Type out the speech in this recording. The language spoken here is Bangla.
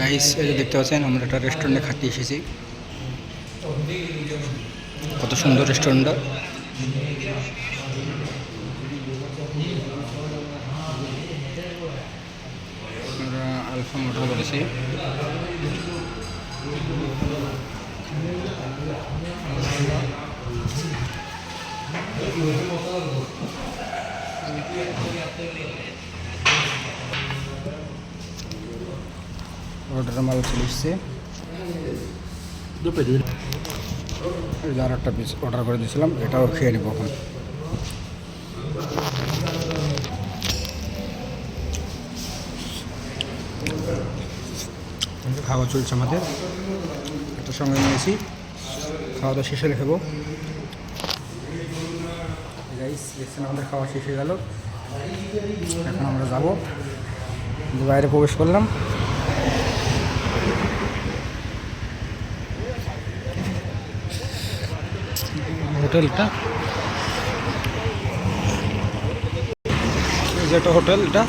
গাইস এই যে দেখতে পাচ্ছেন, আমরা একটা রেস্টুরেন্টে খাতে এসেছি। কত সুন্দর রেস্টুরেন্টটা আমরা আলফা মোটর করেছি। অর্ডার মাল চলে এসছে। আর একটা পিস অর্ডার করে দিয়েছিলাম এটাও খেয়ে নেব এখন। খাওয়া চলছে আমাদের। একটা সঙ্গে নিয়েছি। খাওয়া দাওয়া শেষ খাব গাইস দেখছেন আমাদের খাওয়া শেষ হয়ে গেল। এখন আমরা যাব। বাইরে প্রবেশ করলাম। হোটেলটা। যেটা হোটেল এটা।